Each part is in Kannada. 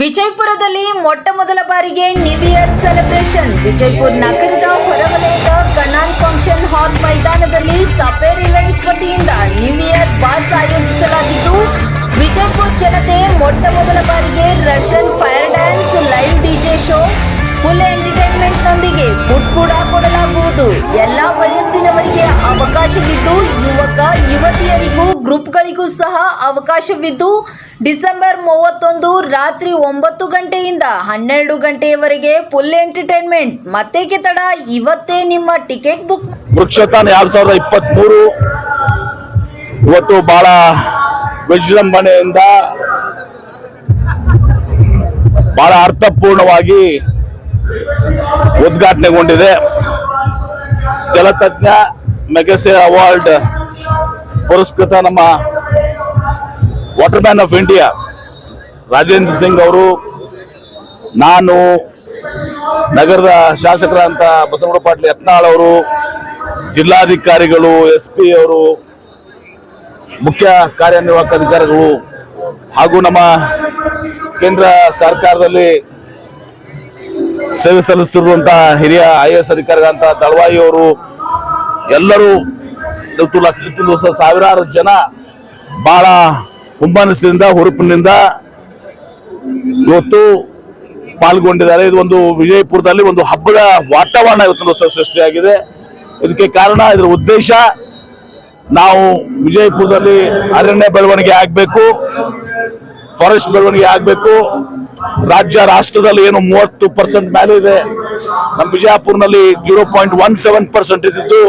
ವಿಜಯಪುರದಲ್ಲಿ ಮೊಟ್ಟ ಮೊದಲ ಬಾರಿಗೆ ನ್ಯೂ ಇಯರ್ ಸೆಲೆಬ್ರೇಷನ್ ವಿಜಯಪುರ ನಗರದ ಹೊರವಲಯದ ಕಣಾನ್ ಫಂಕ್ಷನ್ ಹಾಲ್ ಮೈದಾನದಲ್ಲಿ ಸಫೇರ್ ಇವೆಂಟ್ಸ್ ವತಿಯಿಂದ ನ್ಯೂ ಇಯರ್ ಬಾಸ್ ಆಯೋಜಿಸಲಾಗಿದ್ದು, ವಿಜಯಪುರ ಜನತೆ ಮೊಟ್ಟ ಮೊದಲ ಬಾರಿಗೆ Russian fire dance live DJ show full ಎಂಟರ್ಟೈನ್ಮೆಂಟ್ನೊಂದಿಗೆ food ಕೂಡ ಕೊಡಲಾಗುವುದು. ಎಲ್ಲ ವಯಸ್ಸಿನವರಿಗೆ ಅವಕಾಶವಿದ್ದು ಯುವಕ, ಯುವತಿಯರಿಗೂ, ಗ್ರೂಪ್ಗಳಿಗೂ ಸಹ ಅವಕಾಶವಿದ್ದು ಡಿಸೆಂಬರ್ ಮೂವತ್ತೊಂದು ರಾತ್ರಿ ಒಂಬತ್ತು ಗಂಟೆಯಿಂದ ಹನ್ನೆರಡು ಗಂಟೆಯವರೆಗೆ ಫುಲ್ ಎಂಟರ್ಟೈನ್ಮೆಂಟ್. ಮತ್ತೇಕೆ ತಡ, ಇವತ್ತೇ ನಿಮ್ಮ ಟಿಕೆಟ್ ಬುಕ್. ವೃಕ್ಷತಾನ ಎರಡ್ ಸಾವಿರದ ಇಪ್ಪತ್ತ್ ಮೂರು ಇವತ್ತು ಬಹಳ ವಿಜೃಂಭಣೆಯಿಂದ ಬಹಳ ಅರ್ಥಪೂರ್ಣವಾಗಿ ಉದ್ಘಾಟನೆಗೊಂಡಿದೆ. ಜಲತಜ್ಞ ಮೆಗಸೆ ಅವಾರ್ಡ್ ಪುರಸ್ಕೃತ ನಮ್ಮ water man of India Rajendra Singh ಅವರು. ನಾನು ನಗರದ ಶಾಸಕರಂತ ಬಸವಣ್ಣ ಪಾಟೀಲ್ ಯತ್ನಾಳ್ ಅವರು, ಜಿಲ್ಲಾಧಿಕಾರಿಗಳು, ಎಸ್ ಪಿ ಅವರು, ಮುಖ್ಯ ಕಾರ್ಯನಿರ್ವಾಹಕ ಅಧಿಕಾರಿಗಳು ಹಾಗೂ ನಮ್ಮ ಕೇಂದ್ರ ಸರ್ಕಾರದಲ್ಲಿ ಸೇವೆ ಸಲ್ಲಿಸುತ್ತಿರುವಂತಹ ಹಿರಿಯ ಐ ಎಸ್ ಅಧಿಕಾರಿಗಳಂತ ದಳವಾಯಿ ಅವರು ಎಲ್ಲರೂ ಇವತ್ತು ಲಕ್ಷ ಸಾವಿರಾರು ಜನ ಬಹಳ ಹುಮ್ಮನಸ್ಸಿನಿಂದ ಹುರುಪಿನಿಂದ ಇವತ್ತು ಪಾಲ್ಗೊಂಡಿದ್ದಾರೆ. ಇದು ಒಂದು ವಿಜಯಪುರದಲ್ಲಿ ಒಂದು ಹಬ್ಬದ ವಾತಾವರಣ ಇವತ್ತು ದಿವಸ ಸೃಷ್ಟಿಯಾಗಿದೆ. ಇದಕ್ಕೆ ಕಾರಣ, ಇದರ ಉದ್ದೇಶ ನಾವು ವಿಜಯಪುರದಲ್ಲಿ ಅರಣ್ಯ ಬೆಳವಣಿಗೆ ಆಗಬೇಕು ಫಾರೆಸ್ಟ್ ಬೆಳವಣಿಗೆ ಆಗಬೇಕು. ರಾಜ್ಯ ರಾಷ್ಟ್ರದಲ್ಲಿ ಏನು ಮೂವತ್ತು ಪರ್ಸೆಂಟ್ ಮೇಲೆ ಇದೆ. ನಮ್ಮ ಬಿಜಾಪುರ್ನಲ್ಲಿ zero point one seven percent ಇದ್ದಿದ್ದು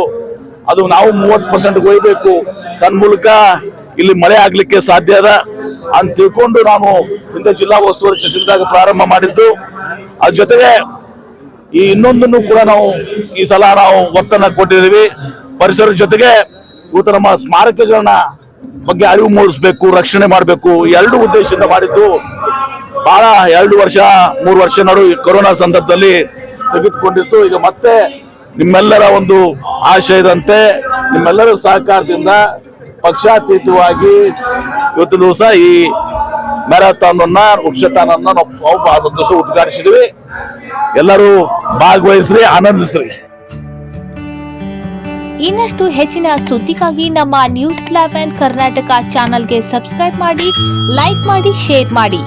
ಅದು ನಾವು ಮೂವತ್ತು ಪರ್ಸೆಂಟ್ ಒಯ್ಬೇಕು ತನ್ಮೂಲಕ ಇಲ್ಲಿ ಮಳೆ ಆಗ್ಲಿಕ್ಕೆ ಸಾಧ್ಯ ಅದ. ಅಂತ ತಿಳ್ಕೊಂಡು ನಾನು ಇಂದ ಜಿಲ್ಲಾ ಉಸ್ತುವಾರಿ ಸಚಿವರಾಗಿ ಪ್ರಾರಂಭ ಮಾಡಿದ್ದು. ಅದ್ರ ಜೊತೆಗೆ ಈ ಇನ್ನೊಂದನ್ನು ಕೂಡ ನಾವು ಈ ಸಲ ನಾವು ಒತ್ತನ್ನ ಕೊಟ್ಟಿದ್ದೀವಿ. ಪರಿಸರದ ಜೊತೆಗೆ ಇವತ್ತು ನಮ್ಮ ಸ್ಮಾರಕಗಳನ್ನ ಬಗ್ಗೆ ಅರಿವು ಮೂಡಿಸ್ಬೇಕು, ರಕ್ಷಣೆ ಮಾಡಬೇಕು. ಎರಡು ಉದ್ದೇಶದಿಂದ ಮಾಡಿದ್ದು. ಬಹಳ ಎರಡು ವರ್ಷ, ಮೂರು ವರ್ಷ ನಡು ಕೊರೋನಾ ಸಂದರ್ಭದಲ್ಲಿ ತೆಗೆದುಕೊಂಡಿತ್ತು. ಈಗ ಮತ್ತೆ ನಿಮ್ಮೆಲ್ಲರ ಒಂದು ಆಶಯದಂತೆ ನಿಮ್ಮೆಲ್ಲರ ಸಹಕಾರದಿಂದ ಪಕ್ಷಾತೀತವಾಗಿ ಇವತ್ತು ದಿವಸ ಈ ಮ್ಯಾರಥಾನ್ ಅನ್ನ ವೃಕ್ಷತಾನನ್ನ ನಾವು ಸಂತೋಷ ಉದ್ಘಾಟಿಸಿದ್ವಿ. ಎಲ್ಲರೂ ಭಾಗವಹಿಸ್ರಿ, ಆನಂದಿಸ್ರಿ. ಇನ್ನಷ್ಟು ಹೆಚ್ಚಿನ ಸುದ್ದಿಗಾಗಿ ನಮ್ಮ ನ್ಯೂಸ್ ಅಂಡ್ ಕರ್ನಾಟಕ ಚಾನಲ್ಗೆ ಸಬ್ಸ್ಕ್ರೈಬ್ ಮಾಡಿ ಲೈಕ್ ಮಾಡಿ ಶೇರ್ ಮಾಡಿ.